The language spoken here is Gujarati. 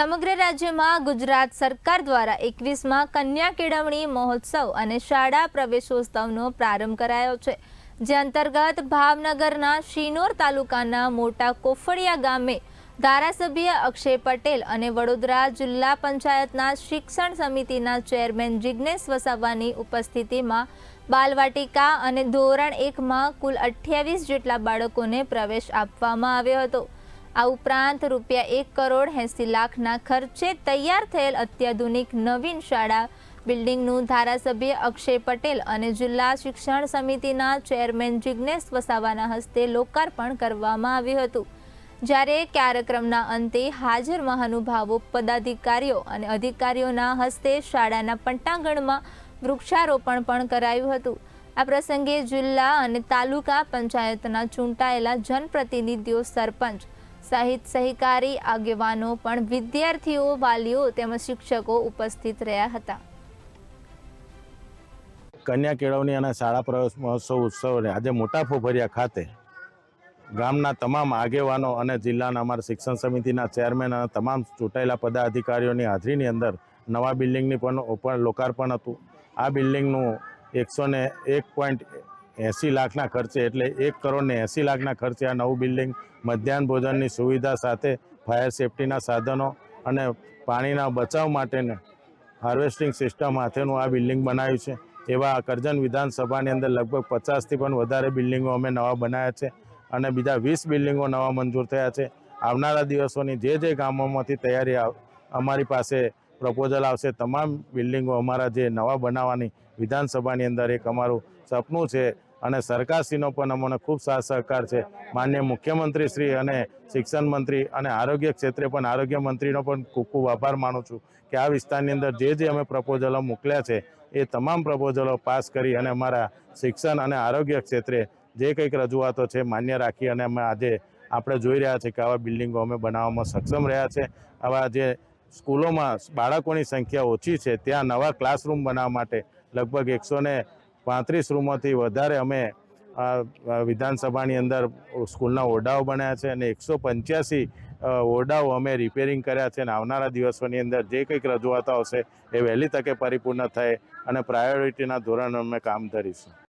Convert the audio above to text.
સમગ્ર રાજ્યમાં ગુજરાત સરકાર દ્વારા એકવીસમાં કન્યા કેળવણી મહોત્સવ અને શાળા પ્રવેશોત્સવનો પ્રારંભ કરાયો છે, જે અંતર્ગત ભાવનગરના શિનોર તાલુકાના મોટા કોફળિયા ગામે ધારાસભ્ય અક્ષય પટેલ અને વડોદરા જિલ્લા પંચાયતના શિક્ષણ સમિતિના ચેરમેન જિજ્ઞેશ વસાવાની ઉપસ્થિતિમાં બાલવાટિકા અને ધોરણ એકમાં કુલ અઠ્યાવીસ જેટલા બાળકોને પ્રવેશ આપવામાં આવ્યો હતો. આ ઉપરાંત રૂપિયા એક કરોડ એંસી લાખના ખર્ચે તૈયાર થયેલ અત્યાધુનિક નવીન શાળા. બિલ્ડિંગનું ધારાસભ્ય અક્ષય પટેલ અને જિલ્લા શિક્ષણ સમિતિના ચેરમેન જિજ્ઞેશ વસાવાના હસ્તે લોકાર્પણ કરવામાં આવ્યું હતું. જ્યારે કાર્યક્રમના અંતે હાજર મહાનુભાવો, પદાધિકારીઓ અને અધિકારીઓના હસ્તે શાળાના પટ્ટાંગણમાં વૃક્ષારોપણ પણ કરાયું હતું. આ પ્રસંગે જિલ્લા અને તાલુકા પંચાયતના ચૂંટાયેલા જનપ્રતિનિધિઓ, સરપંચ સહિત સહકારી આગેવાનો પણ વિદ્યાર્થીઓ, વાલીઓ તેમજ શિક્ષકો ઉપસ્થિત રહ્યા હતા. કન્યા કેળવણી અને શાળા પ્રવેશ મહોત્સવ ઉત્સવને આજે મોટા ફોફરિયા ખાતે ગામના તમામ આગેવાનો અને જિલ્લાના અમારા શિક્ષણ સમિતિના ચેરમેન અને તમામ ચૂંટાયેલા પદાધિકારીઓની હાજરીની અંદર નવા બિલ્ડિંગની પણ લોકાર્પણ હતું. આ બિલ્ડિંગનું એકસો ને એક પોઈન્ટ એંસી લાખના ખર્ચે એટલે એક કરોડ ને એંસી લાખના ખર્ચે આ નવું બિલ્ડિંગ મધ્યાહન ભોજનની સુવિધા સાથે ફાયર સેફટીના સાધનો અને પાણીના બચાવ માટેને હાર્વેસ્ટિંગ સિસ્ટમ હાથેનું આ બિલ્ડિંગ બનાવ્યું છે. એવા કરજણ વિધાનસભાની અંદર લગભગ પચાસથી પણ વધારે બિલ્ડિંગો અમે નવા બનાવ્યા છે અને બીજા વીસ બિલ્ડિંગો નવા મંજૂર થયા છે. આવનારા દિવસોની જે જે ગામોમાંથી તૈયારી અમારી પાસે પ્રપોઝલ આવશે, તમામ બિલ્ડિંગો અમારા જે નવા બનાવવાની વિધાનસભાની અંદર એક અમારું સપનું છે અને સરકારશ્રીનો પણ અમને ખૂબ સાથ સહકાર છે. માન્ય મુખ્યમંત્રી શ્રી અને શિક્ષણ મંત્રી અને આરોગ્ય ક્ષેત્રે પણ આરોગ્ય મંત્રીનો પણ ખૂબ ખૂબ આભાર માનું છું કે આ વિસ્તારની અંદર જે જે અમે પ્રપોઝલો મોકલ્યા છે, એ તમામ પ્રપોઝલો પાસ કરી અને અમારા શિક્ષણ અને આરોગ્ય ક્ષેત્રે જે કંઈક રજૂઆતો છે, માન્ય રાખી અને અમે આજે આપણે જોઈ રહ્યા છીએ કે આવા બિલ્ડિંગો અમે બનાવવામાં સક્ષમ રહ્યા છે. આવા જે સ્કૂલોમાં બાળકોની સંખ્યા ઓછી છે, ત્યાં નવા ક્લાસરૂમ બનાવવા માટે લગભગ એકસો પાંત્રીસ રૂમોથી વધારે અમે વિધાનસભાની અંદર સ્કૂલના ઓરડાઓ બન્યા છે અને એકસો પંચ્યાસી ઓરડાઓ અમે રિપેરિંગ કર્યા છે અને આવનારા દિવસોની અંદર જે કંઈક રજૂઆતો આવશે એ વહેલી તકે પરિપૂર્ણ થાય અને પ્રાયોરિટીના ધોરણે અમે કામ કરીશું